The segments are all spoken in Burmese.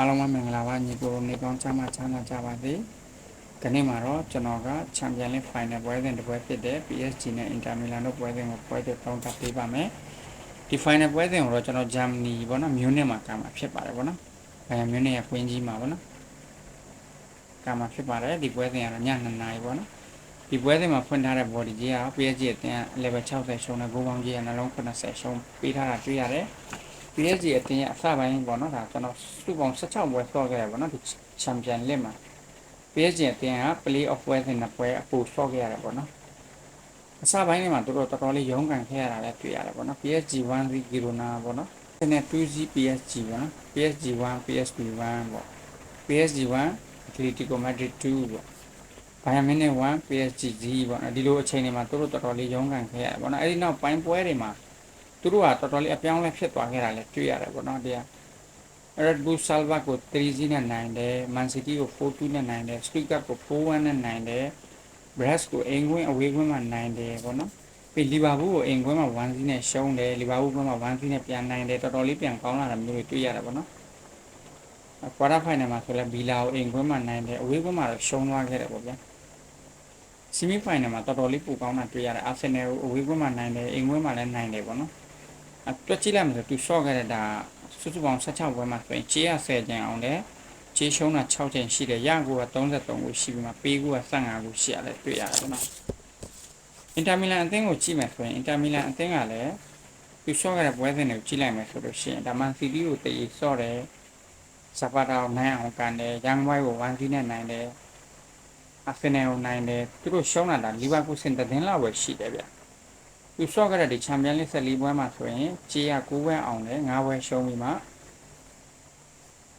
အားလုံးပဲမင်္ဂလာပါညီကိုနေကောင်းချမ်းသာချမ်းသာကြပါစေ။ဒီနေ့မှာတော့ကျွန်တော်ကချန်ပီယံလိဖိုင်နယ်ပွဲစဉ်တစ်ပွဲဖြစ်တဲ့ PSG နဲ့ Inter Milan တို့ပွဲစဉ်ကိုပွဲတွေပေါင်းတက်ပေးပါမယ်။ဒီ final ပွဲစဉ်ကိုတော့ကျွန်တော်ဂျာမနီပေါ့နော်မြို့နယ်မှာကမှာဖြစ်ပါတယ်ပေါ့နော်။ဘယ်မြို့နယ်ရဲ့ကွင်းကြီးမှာပေါ့နော်။ကမှာဖြစ်ပါတယ်ဒီပွဲစဉ်ကတော့ည2နာရီပေါ့နော်။ဒီပွဲစဉ်မှာဖွင့်ထားတဲ့ body ကြီးက PSG အတင်း level 60ရှုံးတဲ့ဂိုးပေါင်းကြီးကနှလုံး80ရှုံးပေးထားတာတွေ့ရတယ်။ PSG အတင်းရဲ့အစပိုင်းပေါ့နော်ဒါကျွန်တော်စုပေါင်း16ပွဲဆော့ခဲ့ရပါတော့ဒီချန်ပီယံလစ်မှာ PSG အတင်းက play off ပွဲစဉ်နှစ်ပွဲအပူဆော့ခဲ့ရတယ်ပေါ့နော်အစပိုင်းလေးမှာတို့တော်တော်လေးရုန်းကန်ခဲ့ရတာလည်းတွေ့ရတယ်ပေါ့နော် PSG 1 Girona ပေါ့နော်ဒီနေ့ 2G PSG ပေါ့နော် PSG 1 PSV 1ပေါ့ PSG 1 Atletico Madrid 2ပေါ့ဘိုင်ယန်မင်းနဲ့1 PSG 0ပေါ့နော်ဒီလိုအချိန်တွေမှာတို့တော်တော်လေးရုန်းကန်ခဲ့ရတယ်ပေါ့နော်အဲ့ဒီနောက်ပိုင်းပွဲတွေမှာ သူတို့ကတော်တော်လေးအပြောင်းလဲဖြစ်သွားခဲ့တာလည်းတွေ့ရတယ်ပေါ့နော်တရား Red Bull Salzburg ကို3-0နဲ့နိုင်တယ် Man City ကို4-2နဲ့နိုင်တယ် Stuttgart ကို4-1နဲ့နိုင်တယ် Brest ကိုအိမ်ကွင်းအဝေးကွင်းမှာနိုင်တယ်ပေါ့နော်ပြီးလီဗာပူးကိုအိမ်ကွင်းမှာ1-0နဲ့ရှုံးတယ်လီဗာပူးကွင်းမှာ1-0နဲ့ပြန်နိုင်တယ်တော်တော်လေးပြန်ကောင်းလာတာမျိုးတွေတွေ့ရတယ်ပေါ့နော်ကွာတာဖိုင်နယ်မှာဆိုလဲဘီလာကိုအိမ်ကွင်းမှာနိုင်တယ်အဝေးကွင်းမှာတော့ရှုံးသွားခဲ့တယ်ပေါ့ဗျာဆီမီဖိုင်နယ်မှာတော်တော်လေးပိုကောင်းတာတွေ့ရတယ်အာဆင်နယ်ကိုအဝေးကွင်းမှာနိုင်တယ်အိမ်ကွင်းမှာလည်းနိုင်တယ်ပေါ့နော်အ တွက်ကြည့်လိုက်မှဆိုသူ short ခဲ့တဲ့ဒါစုစုပေါင်း16ပွဲမှာဆိုရင်ချေးရ10ကျန်အောင်တယ်ချေးရှုံးတာ6ကျန်ရှိတယ်ရကိုက33ကိုရှိပြီးမှပေးကိုက15ကိုရှိရတယ်တွေ့ရတယ်ပေါ့နော်အင်တာမီလန်အသင်းကိုကြည့်မယ်ဆိုရင်အင်တာမီလန်အသင်းကလည်းသူ short ခဲ့တဲ့ပွဲစဉ်တွေကိုကြည့်လိုက်မယ်ဆိုလို့ရှိရင်ဒါမှန်စီတီကိုတည်ဆော့တယ်ဇပါတာကိုနိုင်အောင်ကန်တယ်ရန်ဝိုင်းကို1-0နဲ့နိုင်တယ်အာဖင်နယ်ကိုနိုင်တယ်သူတို့ရှုံးလာတာလီဗာပူးစင်တည်လောက်ပဲရှိတယ်ဗျ သူဆော့ခဲ့တဲ့ဒီချန်ပီယံလိ14ပွဲမှာဆိုရင်ချေးရ9ပွဲအောင်တယ်9ပွဲရှုံးပြီးမှ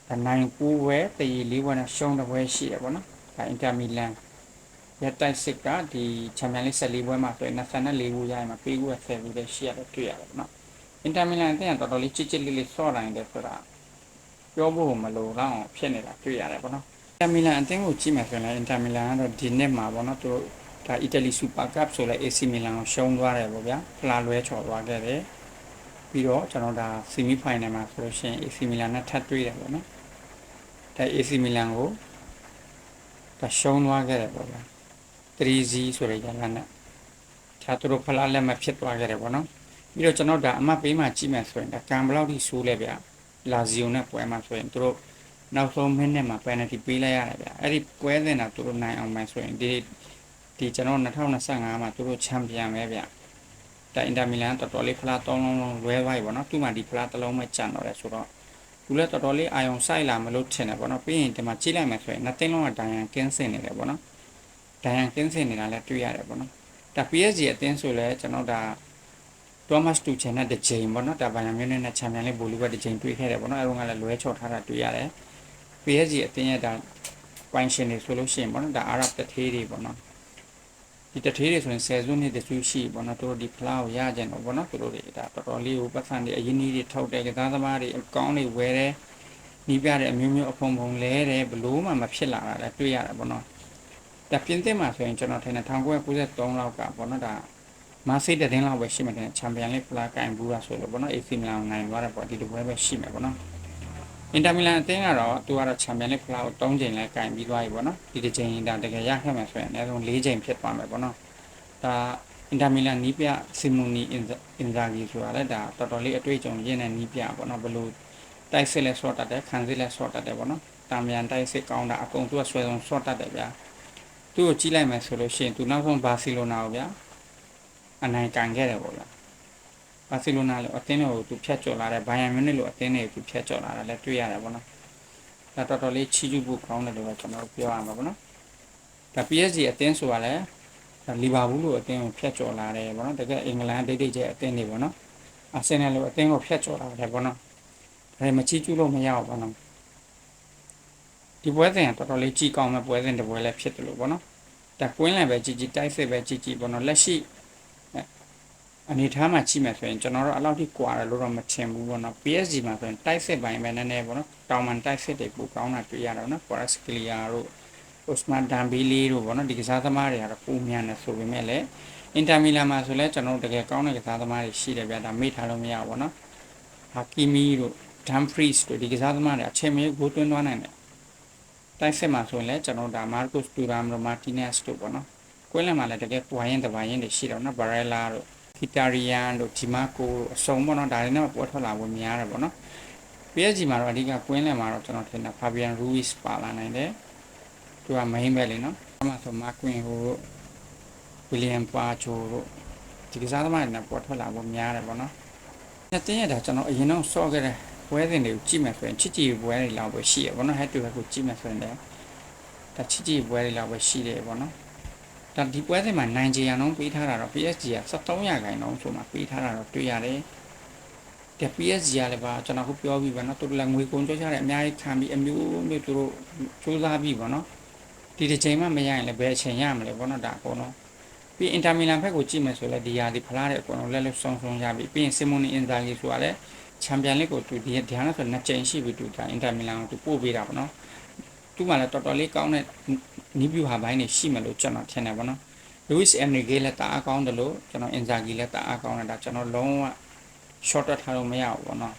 ဒါနိုင်9ပွဲတည်4ပွဲနဲ့ရှုံးတဲ့ပွဲရှိတယ်ပေါ့နော်ဒါအင်တာမီလန်ရတိုက်စစ်ကဒီချန်ပီယံလိ14ပွဲမှာဆိုရင်24ခုရရင်မှာပေးခု10ခုလည်းရှိရတယ်တွေ့ရတယ်ပေါ့နော်အင်တာမီလန်အသင်းကတော်တော်လေးချစ်ချစ်လေးလေးဆော့နိုင်တယ်ဆိုတာပြောဖို့မလိုတော့အောင်ဖြစ်နေတာတွေ့ရတယ်ပေါ့နော်အင်တာမီလန်အသင်းကိုကြည့်မယ်ဆိုရင်လည်းအင်တာမီလန်ကတော့ဒီနှစ်မှာပေါ့နော်သူတို့ ဒါအီတလီစူပါကပ်ဆိုလဲ AC မီလန်ကိုရှုံးသွားတယ်ပေါ့ဗျာဖလာလွဲချော်သွားခဲ့တယ်ပြီးတော့ကျွန်တော်ဒါဆီမီဖိုင်နယ်မှာဆိုလို့ရှိရင် AC မီလန်နဲ့ထပ်တွေ့တယ်ပေါ့နော်ဒါ AC မီလန်ကိုဒါရှုံးသွားခဲ့တယ်ပေါ့ဗျာ 3Z ဆိုတဲ့ရလနဲ့ဒါသူတို့ဖလာလက်မဖြစ်သွားခဲ့တယ်ပေါ့နော်ပြီးတော့ကျွန်တော်ဒါအမတ်ပေးမှကြည့်မယ်ဆိုရင်ဒါကံဘယ်လောက်ထိဆိုးလဲဗျာလာဇီယိုနဲ့ပွဲမှာဆိုရင်သူတို့နောက်ဆုံးမိနစ်မှာ penalty ပေးလိုက်ရတယ်ဗျာအဲ့ဒီပွဲစဉ်တာသူတို့နိုင်အောင်မယ်ဆိုရင်ဒီ ဒီကျွန်တော်2025မှာသူတို့ချန်ပီယံပဲဗျဒါအင်တာမီလန်တော်တော်လေးဖလား၃လုံးလုံးလွဲသွားပြီပေါ့နော်သူ့မှာဒီဖလားတစ်လုံးပဲကျန်တော့တယ်ဆိုတော့သူလည်းတော်တော်လေးအာယုံဆိုင်လာမလို့ထင်တယ်ပေါ့နော်ပြီးရင်ဒီမှာကြည့်လိုက်မယ်ဆိုရင်နှစ်သိန်းလုံးကဒိုင်ယန်ကင်းစင်နေတယ်ပေါ့နော်ဒိုင်ယန်ကင်းစင်နေတာလည်းတွေ့ရတယ်ပေါ့နော်ဒါ PSG အသင်းဆိုလဲကျွန်တော်ဒါ Thomas Tuchel နဲ့တစ်ချိန်ပေါ့နော်ဒါဘိုင်ယန်မြူးနစ်နဲ့ချန်ပီယံလိဘူလီဘတ်တစ်ချိန်တွေ့ခဲ့တယ်ပေါ့နော်အဲတော့ကလည်းလွဲချော်ထားတာတွေ့ရတယ် PSG အသင်းရဲ့ဒါပိုင်ရှင်တွေဆိုလို့ရှိရင်ပေါ့နော်ဒါအာရပ်တထေးတွေပေါ့နော် ဒီတထေးတွေဆိုရင်10စုနှစ်တစုရှိပေါ့နော်တို့ဒီဖလားကိုရကြတယ်ပေါ့နော်တို့တွေဒါတော်တော်လေးကိုပတ်စံတွေအရင်ကြီးတွေထုတ်တယ်ကစားသမားတွေအကောင်းတွေဝယ်တယ်နီးပြတဲ့အမျိုးမျိုးအဖုံဖုံလဲတယ်ဘလို့မှမဖြစ်လာတာလည်းတွေ့ရတယ်ပေါ့နော်ဒါပြင်သစ်မှာဆိုရင်ကျွန်တော်ထင်တယ်1993လောက်ကပေါ့နော်ဒါမာဆေးတဲ့တင်းလောက်ပဲရှိမှတယ်ချန်ပီယံလိဖလားကင်ဘူးလားဆိုလို့ပေါ့နော် AC မီလန်နိုင်သွားတယ်ပေါ့ဒီလိုပဲပဲရှိမယ်ပေါ့နော် အင်တာမီလန်အသင်းကတော့သူကတော့ချန်ပီယံလိဖလားကို3ချိန်လဲကင်ပြီးသွားပြီပေါ့နော်ဒီတစ်ချိန်ဒါတကယ်ရခဲ့မယ်ဆိုရင်အနည်းဆုံး4ချိန်ဖြစ်သွားမယ်ပေါ့နော်ဒါအင်တာမီလန်နီးပြစီမူနီအင်ဇာဂီဆိုတာလည်းဒါတော်တော်လေးအတွေ့အကြုံရင်းတဲ့နီးပြပေါ့နော်ဘလို့တိုက်စစ်လဲဆော့တတ်တယ်ခံစစ်လဲဆော့တတ်တယ်ပေါ့နော်တာမယန်တိုက်စစ်ကောင်းတာအကုန်သူကဆွဲဆုံးဆော့တတ်တယ်ဗျာသူ့ကိုကြည့်လိုက်မယ်ဆိုလို့ရှိရင်သူနောက်ဆုံးဘာစီလိုနာကိုဗျာအနိုင်ကန်ခဲ့တယ်ပေါ့ဗျာ ဘာစီလိုနာလို့အသင်းတွေကိုသူဖြတ်ကျော်လာတဲ့ဘိုင်ယန်မြူနစ်လို့အသင်းတွေကိုသူဖြတ်ကျော်လာတာလည်းတွေ့ရတယ်ပေါ့နော်ဒါတော်တော်လေးချီးကျူးဖို့ကောင်းတယ်လို့ပဲကျွန်တော်ပြောရမှာပေါ့နော်ဒါ PSG အသင်းဆိုတာလည်းလီဗာပူးလို့အသင်းကိုဖျက်ကျော်လာတယ်ပေါ့နော်တကယ်အင်္ဂလန်ဒိတ်ဒိတ်ကျအသင်းတွေပေါ့နော်အာဆင်နယ်လို့အသင်းကိုဖျက်ကျော်လာတယ်ပေါ့နော်ဒါပေမဲ့ချီးကျူးလို့မရဘူးပေါ့နော်ဒီပွဲစဉ်ကတော်တော်လေးကြီးကောင်းမဲ့ပွဲစဉ်တစ်ပွဲလည်းဖြစ်တယ်လို့ပေါ့နော်ဒါကွင်းလည်းပဲကြီးကြီးတိုက်စစ်ပဲကြီးကြီးပေါ့နော်လက်ရှိ အနေထားမှာကြည့်မယ်ဆိုရင်ကျွန်တော်တို့အလောက်ထိကွာတယ်လို့တော့မထင်ဘူးပေါ့နော် PSG မှာဆိုရင်တိုက်စစ်ပိုင်းပဲနည်းနည်းပေါ့နော်တောင်မန်တိုက်စစ်တွေပိုကောင်းတာတွေ့ရတော့နော် Kvaratskhelia တို့ Osman Dembele တို့ပေါ့နော်ဒီကစားသမားတွေကတော့ပုံမြန်တယ်ဆိုပေမဲ့လည်း Inter Milan မှာဆိုလဲကျွန်တော်တို့တကယ်ကောင်းတဲ့ကစားသမားတွေရှိတယ်ဗျာဒါမေ့ထားလို့မရဘူးပေါ့နော် Hakimi တို့ Dumfries တို့ဒီကစားသမားတွေအချိန်မီဂိုးသွင်းသွားနိုင်တယ်တိုက်စစ်မှာဆိုရင်လည်းကျွန်တော်ဒါ Marcus Thuram တို့ Martinez တို့ပေါ့နော်ကွင်းလယ်မှာလည်းတကယ်ဝိုင်းရင်တဝိုင်းရင်တွေရှိတော့နော် Barella တို့ Kitarian တို့ Dimarco တို့အစုံပေါ့နော်ဒါတွေနဲ့ပွဲထွက်လာဖို့များတယ်ပေါ့နော် PSG မှာတော့အဓိကကွင်းလယ်မှာတော့ကျွန်တော်ထင်တာ Fabian Ruiz ပါလာနိုင်တယ်သူက main ပဲလေနော်အမှဆို Marquinhos တို့ William Pacho တို့ဒီကစားသမားတွေနဲ့ပွဲထွက်လာဖို့များတယ်ပေါ့နော်နှစ်တင်းရတာကျွန်တော်အရင်တော့စော့ခဲ့တဲ့ပွဲစဉ်တွေကိုကြည့်မယ်ဆိုရင်ချစ်ကြည်ပွဲတွေလောက်ပဲရှိရပေါ့နော် head to head ကိုကြည့်မယ်ဆိုရင်လည်းဒါချစ်ကြည်ပွဲတွေလောက်ပဲရှိတယ်ပေါ့နော် ဒါဒီပွဲစဉ်မှာနိုင်ချေရအောင်ပေးထားတာတော့ PSG က73ရာခိုင်နှုန်းဆိုမှပေးထားတာတော့တွေ့ရတယ်တဲ့ PSG ကလည်းပါကျွန်တော်ခုပြောပြီးပါနော်သူတို့လည်းငွေကုန်ကြွချတယ်အများကြီးခံပြီးအမျိုးမျိုးသူတို့စူးစမ်းပြီးပေါ့နော်ဒီတစ်ချိန်မှမရရင်လည်းဘယ်အချိန်ရမလဲပေါ့နော်ဒါအကုန်လုံးပြီးအင်တာမီလန်ဘက်ကိုကြည့်မယ်ဆိုလည်းဒီယာဒီဖလားတဲ့အကုန်လုံးလက်လက်ဆုံးဆုံးရပြီပြီးရင်ဆီမိုနီအင်ဇာဂီဆိုတာလည်းချန်ပီယံလိကိုသူဒီဒီဟာနဲ့ဆိုနှစ်ကြိမ်ရှိပြီသူဒါအင်တာမီလန်ကိုသူပို့ပေးတာပေါ့နော်သူ့မှာလည်းတော်တော်လေးကောင်းတဲ့ နီးပြူဟာဘိုင်းတွေရှိမှလို့ကျွန်တော်ထင်တယ်ပေါ့နော် Luis Enrique လည်းတအားကောင်းတယ်လို့ကျွန်တော် Inzaghi လည်းတအားကောင်းတယ်ဒါကျွန်တော်လုံးဝ short ထားလို့မရဘူးပေါ့နော်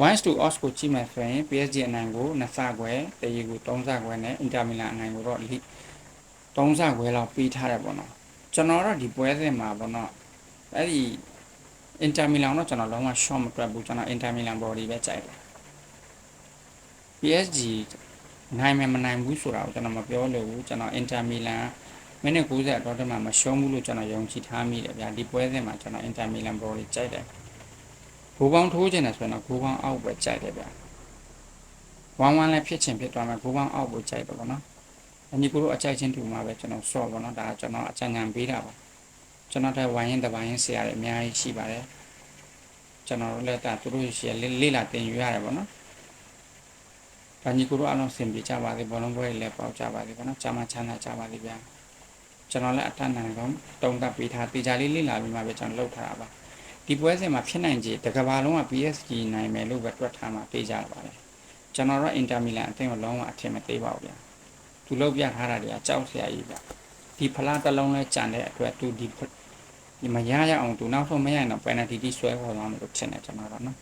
1 to odds ကိုကြည့်မယ်ဆိုရင် PSG အနိုင်ကို2ဆခွဲတရီကို3ဆခွဲနဲ့ Inter Milan အနိုင်ကိုတော့3ဆခွဲလောက်ပေးထားတယ်ပေါ့နော်ကျွန်တော်တော့ဒီပွဲစဉ်မှာပေါ့နော်အဲ့ဒီ Inter Milan တော့ကျွန်တော်လုံးဝ short မတွက်ဘူးကျွန်တော် Inter Milan body ပဲကြိုက်တယ် PSG နိုင်မယ်မနိုင်ဘူးဆိုတာကိုကျွန်တော်မပြောလို့ဘူးကျွန်တော် Inter Milan မိနစ်90တော့တည်းမှာမရှုံးဘူးလို့ကျွန်တော်ယုံကြည်ထားမိတယ်ဗျာဒီပွဲစဉ်မှာကျွန်တော် Inter Milan body ကြိုက်တယ်ဂိုးပေါင်းထိုးချင်တယ်ဆိုရင်တော့ဂိုးပေါင်းအောက်ပဲကြိုက်တယ်ဗျာဝမ်းဝမ်းလည်းဖြစ်ချင်ဖြစ်သွားမယ်ဂိုးပေါင်းအောက်ကိုကြိုက်တယ်ပေါ့နော်အညီကိုတို့အကြိုက်ချင်းတူမှာပဲကျွန်တော်ဆော့ပေါ့နော်ဒါကျွန်တော်အကြံဉာဏ်ပေးတာပါကျွန်တော်တဲ့ဝိုင်းရင်တပိုင်းရင်ဆရာတွေအများကြီးရှိပါတယ်ကျွန်တော်တို့လည်းဒါသူတို့ရှိလေ့လာသင်ယူရတယ်ပေါ့နော် ဒါညီကိုတို့အားလုံးစင်ပြကြပါစေဘောလုံးပွဲတွေလည်းပေါက်ကြပါစေပေါ့နော်ကြာမှချမ်းသာကြပါစေဗျာကျွန်တော်လည်းအထက်နိုင်ဆုံးတုံးတက်ပေးထားတေချာလေးလေ့လာပြီးမှပဲကျွန်တော်လုပ်ထားတာပါဒီပွဲစဉ်မှာဖြစ်နိုင်ခြေတကဘာလုံးက PSG နိုင်မယ်လို့ပဲတွက်ထားမှပေးကြပါလေကျွန်တော်တို့အင်တာမီလန်အသင်းကိုလုံးဝအထင်မသေးပါဘူးဗျာသူလုပ်ပြထားတာတွေကကြောက်စရာကြီးဗျာဒီဖလားတစ်လုံးလဲကြံတဲ့အတွက်သူဒီဒီမရရအောင်သူနောက်ဆုံးမရရင်တော့ penalty ဆွဲခေါ်သွားမယ်လို့ထင်တယ်ကျွန်တော်တော့နော်